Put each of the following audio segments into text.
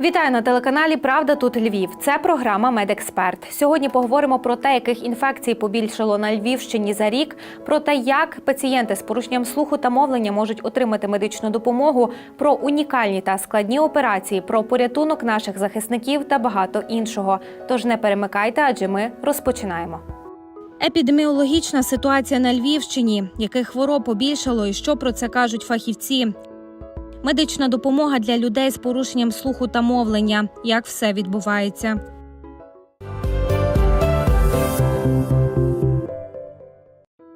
Вітаю на телеканалі Правда тут Львів. Це програма Медексперт. Сьогодні поговоримо про те, яких інфекцій побільшало на Львівщині за рік, про те, як пацієнти з порушенням слуху та мовлення можуть отримати медичну допомогу, про унікальні та складні операції, про порятунок наших захисників та багато іншого. Тож не перемикайте, адже ми розпочинаємо. Епідеміологічна ситуація на Львівщині, яких хвороб побільшало і що про це кажуть фахівці. Медична допомога для людей з порушенням слуху та мовлення. Як все відбувається?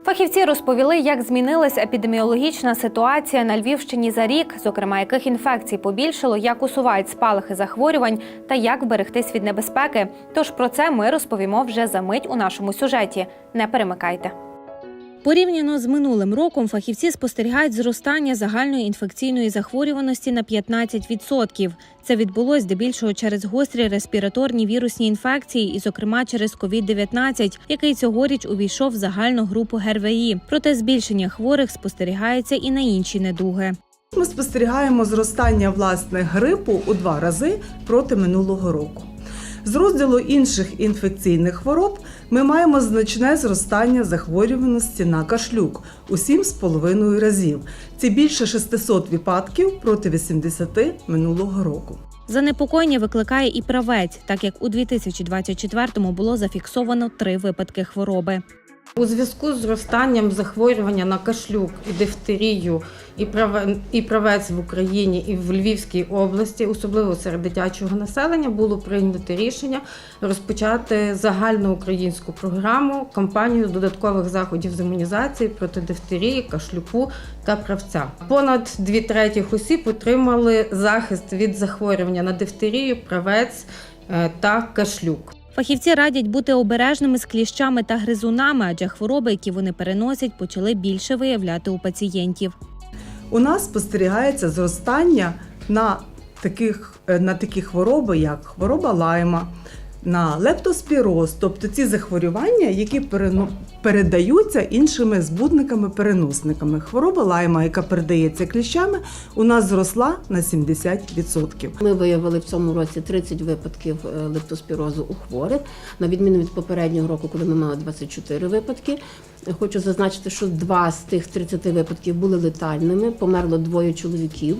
Фахівці розповіли, як змінилась епідеміологічна ситуація на Львівщині за рік, зокрема, яких інфекцій побільшало, як усувають спалахи захворювань та як вберегтись від небезпеки. Тож про це ми розповімо вже за мить у нашому сюжеті. Не перемикайте. Порівняно з минулим роком фахівці спостерігають зростання загальної інфекційної захворюваності на 15%. Це відбулось здебільшого через гострі респіраторні вірусні інфекції, і, зокрема, через COVID-19, який цьогоріч увійшов в загальну групу ГРВІ. Проте збільшення хворих спостерігається і на інші недуги. Ми спостерігаємо зростання власне грипу у два рази проти минулого року. З розділу інших інфекційних хвороб ми маємо значне зростання захворюваності на кашлюк у 7,5 разів. Це більше 600 випадків проти 80 минулого року. Занепокоєння викликає і правець, так як у 2024-му було зафіксовано три випадки хвороби. У зв'язку з зростанням захворювання на кашлюк і дифтерію і праве- і правець в Україні і в Львівській області, особливо серед дитячого населення, було прийнято рішення розпочати загальноукраїнську програму кампанію додаткових заходів з імунізації проти дифтерії, кашлюку та правця. Понад дві третіх осіб отримали захист від захворювання на дифтерію, правець е, та кашлюк. Фахівці радять бути обережними з кліщами та гризунами, адже хвороби, які вони переносять, почали більше виявляти у пацієнтів. У нас спостерігається зростання на таких, е, на такі хвороби, як хвороба лайма, на лептоспіроз, тобто ці захворювання, які передаються іншими збудниками-переносниками. Хвороба лайма, яка передається кліщами, у нас зросла на 70%. Ми виявили в цьому році 30 випадків е, лептоспірозу у хворих, на відміну від попереднього року, коли ми мали 24 випадки. Хочу зазначити, що два з тих 30 випадків були летальними. Померло двоє чоловіків.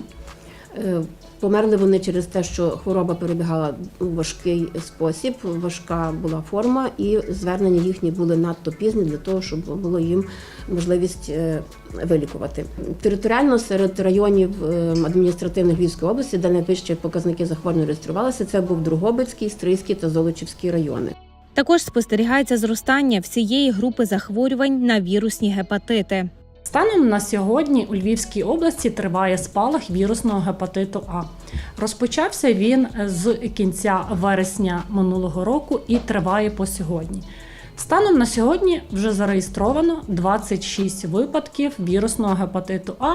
Е, Померли вони через те, що хвороба перебігала у важкий спосіб, важка була форма, і звернення їхні були надто пізні для того, щоб було їм можливість е, вилікувати. Територіально серед районів е, адміністративних Львівської області, де найвищі показники захворювання реєструвалися, це був Другобицький, Стрийський та Золочівський райони. Також спостерігається зростання всієї групи захворювань на вірусні гепатити. Станом на сьогодні у Львівській області триває спалах вірусного гепатиту А. Розпочався він з кінця вересня минулого року і триває по сьогодні. Станом на сьогодні вже зареєстровано 26 випадків вірусного гепатиту А,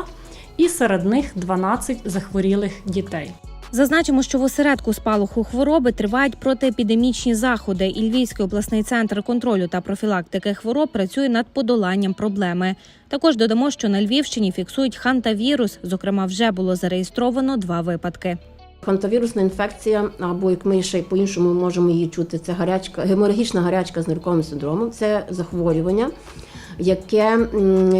і серед них 12 захворілих дітей. Зазначимо, що в осередку спалаху хвороби тривають протиепідемічні заходи, і Львівський обласний центр контролю та профілактики хвороб працює над подоланням проблеми. Також додамо, що на Львівщині фіксують хантавірус. Зокрема, вже було зареєстровано два випадки. Фантавірусна інфекція, або як ми ще й по-іншому можемо її чути, це гарячка, геморагічна гарячка з нирковим синдромом. Це захворювання, яке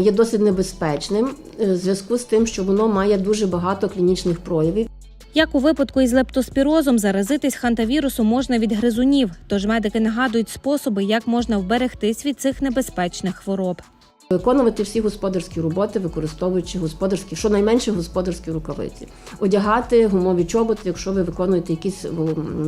є досить небезпечним е, в зв'язку з тим, що воно має дуже багато клінічних проявів. Як у випадку із лептоспірозом, заразитись хантавірусу можна від гризунів. Тож медики нагадують способи, як можна вберегтись від цих небезпечних хвороб. Виконувати всі господарські роботи, використовуючи господарські, щонайменше господарські рукавиці, одягати гумові чоботи, якщо ви виконуєте якісь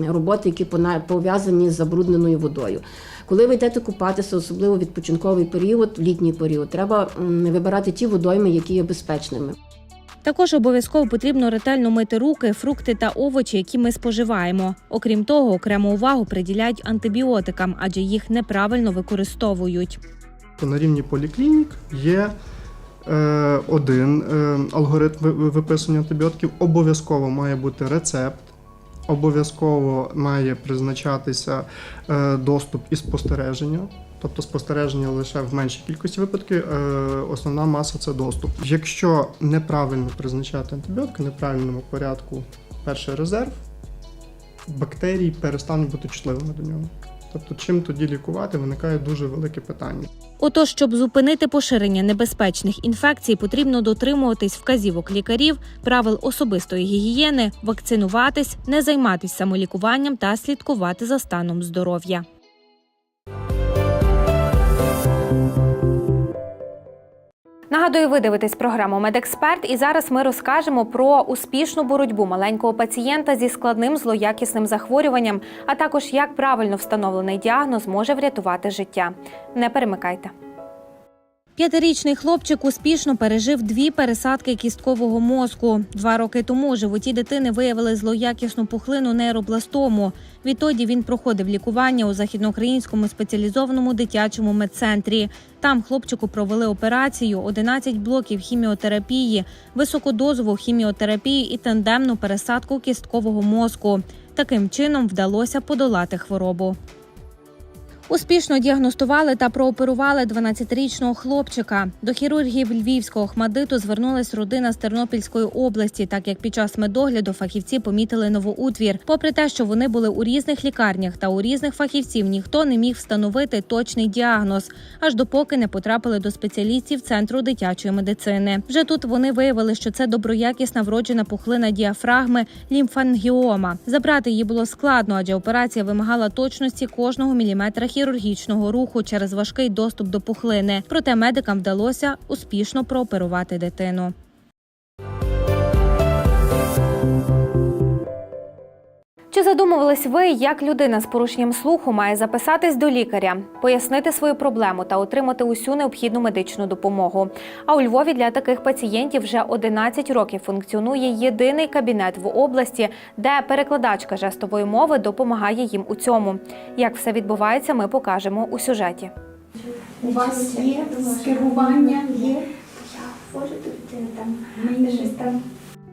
роботи, які пов'язані з забрудненою водою. Коли ви йдете купатися, особливо відпочинковий період, літній період, треба вибирати ті водойми, які є безпечними. Також обов'язково потрібно ретельно мити руки, фрукти та овочі, які ми споживаємо. Окрім того, окрему увагу приділяють антибіотикам, адже їх неправильно використовують. на рівні поліклінік є е, один е, алгоритм ви- ви- виписання антибіотиків. Обов'язково має бути рецепт, обов'язково має призначатися е, доступ і спостереження. Тобто спостереження лише в меншій кількості випадків, е, основна маса це доступ. Якщо неправильно призначати антибіотики, неправильному порядку перший резерв, бактерії перестануть бути чутливими до нього. Тобто, чим тоді лікувати, виникає дуже велике питання. Отож, щоб зупинити поширення небезпечних інфекцій, потрібно дотримуватись вказівок лікарів, правил особистої гігієни, вакцинуватись, не займатись самолікуванням та слідкувати за станом здоров'я. Нагадую, ви дивитесь програму Медексперт, і зараз ми розкажемо про успішну боротьбу маленького пацієнта зі складним злоякісним захворюванням, а також як правильно встановлений діагноз може врятувати життя. Не перемикайте. П'ятирічний хлопчик успішно пережив дві пересадки кісткового мозку. Два роки тому у животі дитини виявили злоякісну пухлину нейробластому. Відтоді він проходив лікування у західноукраїнському спеціалізованому дитячому медцентрі. Там хлопчику провели операцію, 11 блоків хіміотерапії, високодозову хіміотерапію і тандемну пересадку кісткового мозку. Таким чином вдалося подолати хворобу. Успішно діагностували та прооперували 12-річного хлопчика. До хірургів львівського охмадиту звернулась родина з Тернопільської області, так як під час медогляду фахівці помітили новоутвір. Попри те, що вони були у різних лікарнях та у різних фахівців, ніхто не міг встановити точний діагноз, аж допоки не потрапили до спеціалістів центру дитячої медицини. Вже тут вони виявили, що це доброякісна вроджена пухлина діафрагми лімфангіома. Забрати її було складно, адже операція вимагала точності кожного міліметра хірургічного руху через важкий доступ до пухлини. Проте медикам вдалося успішно прооперувати дитину. Чи задумувались ви, як людина з порушенням слуху має записатись до лікаря, пояснити свою проблему та отримати усю необхідну медичну допомогу? А у Львові для таких пацієнтів вже 11 років функціонує єдиний кабінет в області, де перекладачка жестової мови допомагає їм у цьому. Як все відбувається, ми покажемо у сюжеті. У вас є скерування? Є? Я ввожу тут там, щось там.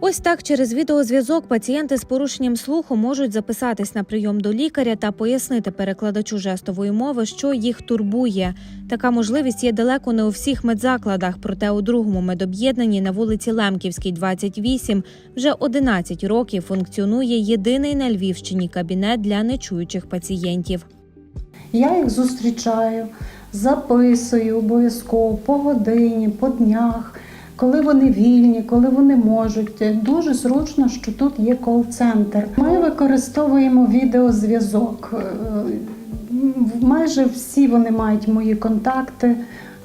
Ось так через відеозв'язок пацієнти з порушенням слуху можуть записатись на прийом до лікаря та пояснити перекладачу жестової мови, що їх турбує. Така можливість є далеко не у всіх медзакладах, проте у другому медоб'єднанні на вулиці Лемківській, 28, вже 11 років функціонує єдиний на Львівщині кабінет для нечуючих пацієнтів. Я їх зустрічаю, записую обов'язково по годині, по днях, коли вони вільні, коли вони можуть. Дуже зручно, що тут є кол-центр. Ми використовуємо відеозв'язок. Е, Майже всі вони мають мої контакти.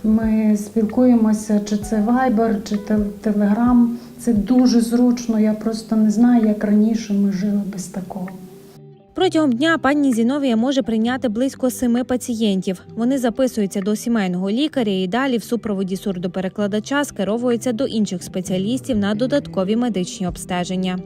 Ми спілкуємося, чи це Viber, чи Telegram. Це дуже зручно. Я просто не знаю, як раніше ми жили без такого. Протягом дня пані Зіновія може прийняти близько семи пацієнтів. Вони записуються до сімейного лікаря і далі в супроводі сурдоперекладача скеровуються до інших спеціалістів на додаткові медичні обстеження.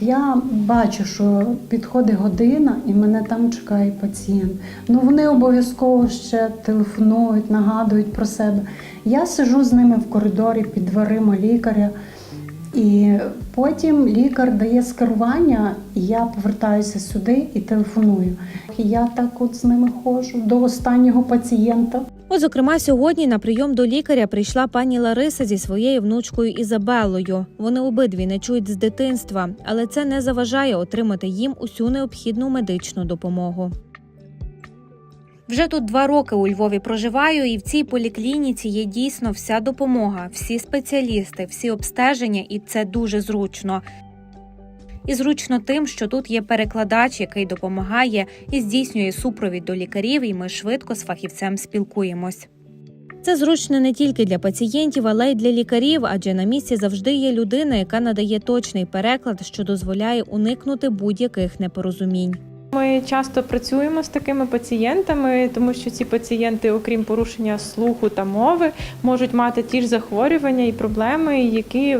Я бачу, що підходить година і мене там чекає пацієнт. Ну вони обов'язково ще телефонують, нагадують про себе. Я сижу з ними в коридорі під дверима лікаря, і потім лікар дає скерування, і я повертаюся сюди і телефоную. Я так от з ними ходжу до останнього пацієнта. От, зокрема, сьогодні на прийом до лікаря прийшла пані Лариса зі своєю внучкою Ізабеллою. Вони обидві не чують з дитинства, але це не заважає отримати їм усю необхідну медичну допомогу. Вже тут два роки у Львові проживаю, і в цій поліклініці є дійсно вся допомога, всі спеціалісти, всі обстеження, і це дуже зручно. І зручно тим, що тут є перекладач, який допомагає і здійснює супровід до лікарів, і ми швидко з фахівцем спілкуємось. Це зручно не тільки для пацієнтів, але й для лікарів, адже на місці завжди є людина, яка надає точний переклад, що дозволяє уникнути будь-яких непорозумінь. Ми часто працюємо з такими пацієнтами, тому що ці пацієнти, окрім порушення слуху та мови, можуть мати ті ж захворювання і проблеми, які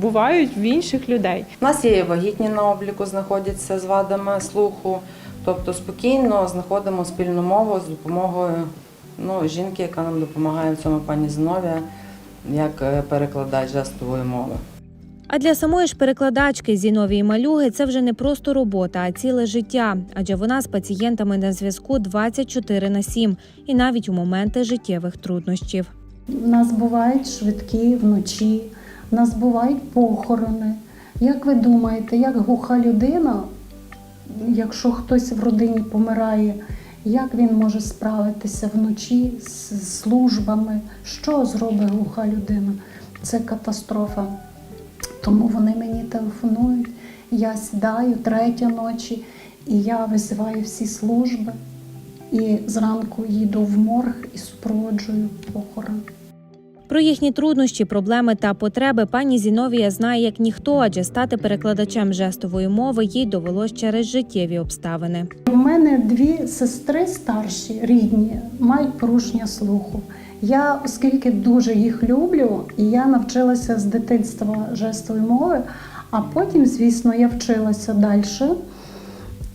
бувають в інших людей. У нас є вагітні на обліку, знаходяться з вадами слуху, тобто спокійно знаходимо спільну мову з допомогою ну, жінки, яка нам допомагає в цьому пані Зиновія, як е, перекладач жестової мови. А для самої ж перекладачки Зіновії Малюги це вже не просто робота, а ціле життя, адже вона з пацієнтами на зв'язку 24 на 7 і навіть у моменти життєвих труднощів. У нас бувають швидкі вночі, у нас бувають похорони. Як ви думаєте, як глуха людина якщо хтось в родині помирає, як він може справитися вночі з службами, що зробить глуха людина? Це катастрофа. Тому вони мені телефонують. Я сідаю третя ночі, і я визиваю всі служби. І зранку їду в морг і супроводжую похорон. Про їхні труднощі, проблеми та потреби пані Зіновія знає як ніхто, адже стати перекладачем жестової мови їй довелось через життєві обставини. У мене дві сестри старші, рідні, мають порушення слуху. Я, оскільки дуже їх люблю, і я навчилася з дитинства жестової мови, а потім, звісно, я вчилася далі.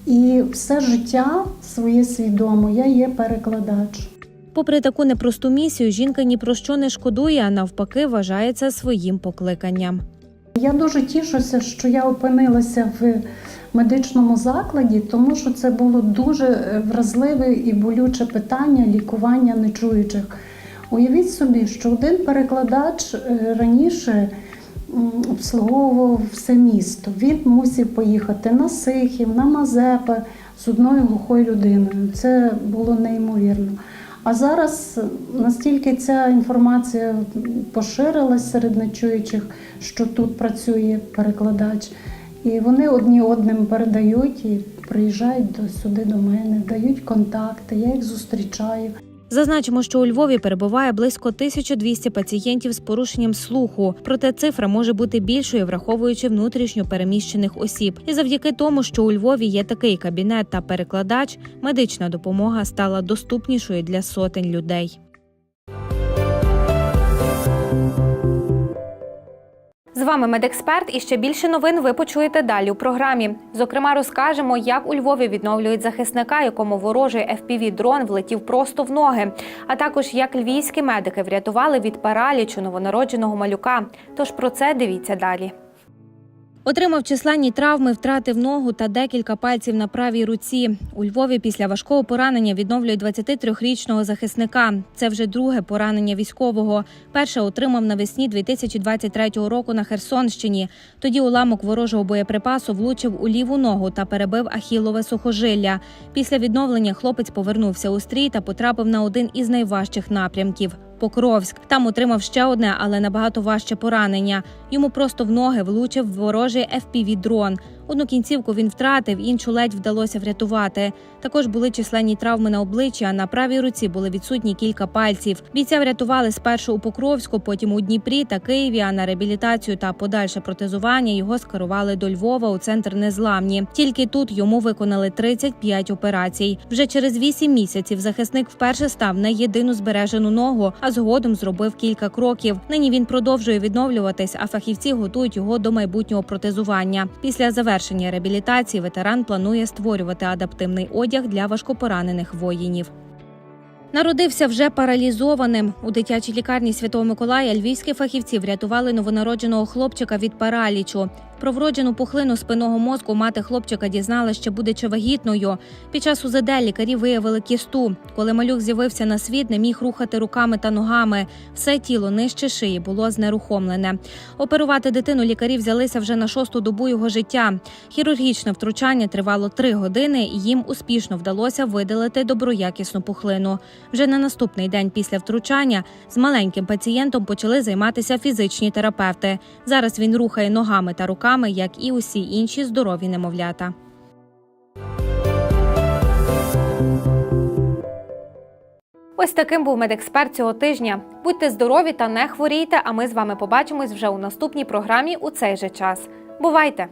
І все життя своє свідомо, я є перекладач. Попри таку непросту місію, жінка ні про що не шкодує, а навпаки, вважає це своїм покликанням. Я дуже тішуся, що я опинилася в медичному закладі, тому що це було дуже е, вразливе і болюче питання лікування нечуючих. Уявіть собі, що один перекладач е, раніше обслуговував все місто. Він мусив поїхати на Сихів, на Мазепи з одною глухою людиною. Це було неймовірно. А зараз настільки ця інформація поширилась серед нечуючих, що тут працює перекладач, і вони одні одним передають і приїжджають сюди до мене, дають контакти, я їх зустрічаю. Зазначимо, що у Львові перебуває близько 1200 пацієнтів з порушенням слуху. Проте цифра може бути більшою, враховуючи внутрішньо переміщених осіб. І завдяки тому, що у Львові є такий кабінет та перекладач, медична допомога стала доступнішою для сотень людей. З вами медексперт, і ще більше новин ви почуєте далі у програмі. Зокрема, розкажемо, як у Львові відновлюють захисника, якому ворожий fpv дрон влетів просто в ноги. А також як львівські медики врятували від паралічу новонародженого малюка. Тож про це дивіться далі. Отримав численні травми, втратив ногу та декілька пальців на правій руці. У Львові після важкого поранення відновлюють 23-річного захисника. Це вже друге поранення військового. Перше отримав навесні 2023 року на Херсонщині. Тоді уламок ворожого боєприпасу влучив у ліву ногу та перебив ахілове сухожилля. Після відновлення хлопець повернувся у стрій та потрапив на один із найважчих напрямків. Покровськ там отримав ще одне, але набагато важче поранення. Йому просто в ноги влучив ворожий fpv дрон Одну кінцівку він втратив, іншу ледь вдалося врятувати. Також були численні травми на обличчі, а на правій руці були відсутні кілька пальців. Бійця врятували спершу у Покровську, потім у Дніпрі та Києві. А на реабілітацію та подальше протезування його скерували до Львова у центр незламні. Тільки тут йому виконали 35 операцій. Вже через 8 місяців захисник вперше став на єдину збережену ногу, а згодом зробив кілька кроків. Нині він продовжує відновлюватись, а фахівці готують його до майбутнього протезування. Після завершення реабілітації ветеран планує створювати адаптивний одяг для важкопоранених воїнів. Народився вже паралізованим у дитячій лікарні Святого Миколая. Львівські фахівці врятували новонародженого хлопчика від паралічу. Про вроджену пухлину спинного мозку мати хлопчика дізнала, що будучи вагітною. Під час УЗД лікарі виявили кісту. Коли малюк з'явився на світ, не міг рухати руками та ногами. Все тіло нижче шиї було знерухомлене. Оперувати дитину лікарі взялися вже на шосту добу його життя. Хірургічне втручання тривало три години, і їм успішно вдалося видалити доброякісну пухлину. Вже на наступний день після втручання з маленьким пацієнтом почали займатися фізичні терапевти. Зараз він рухає ногами та руками, як і усі інші здорові немовлята. Ось таким був медексперт цього тижня. Будьте здорові та не хворійте. А ми з вами побачимось вже у наступній програмі у цей же час. Бувайте!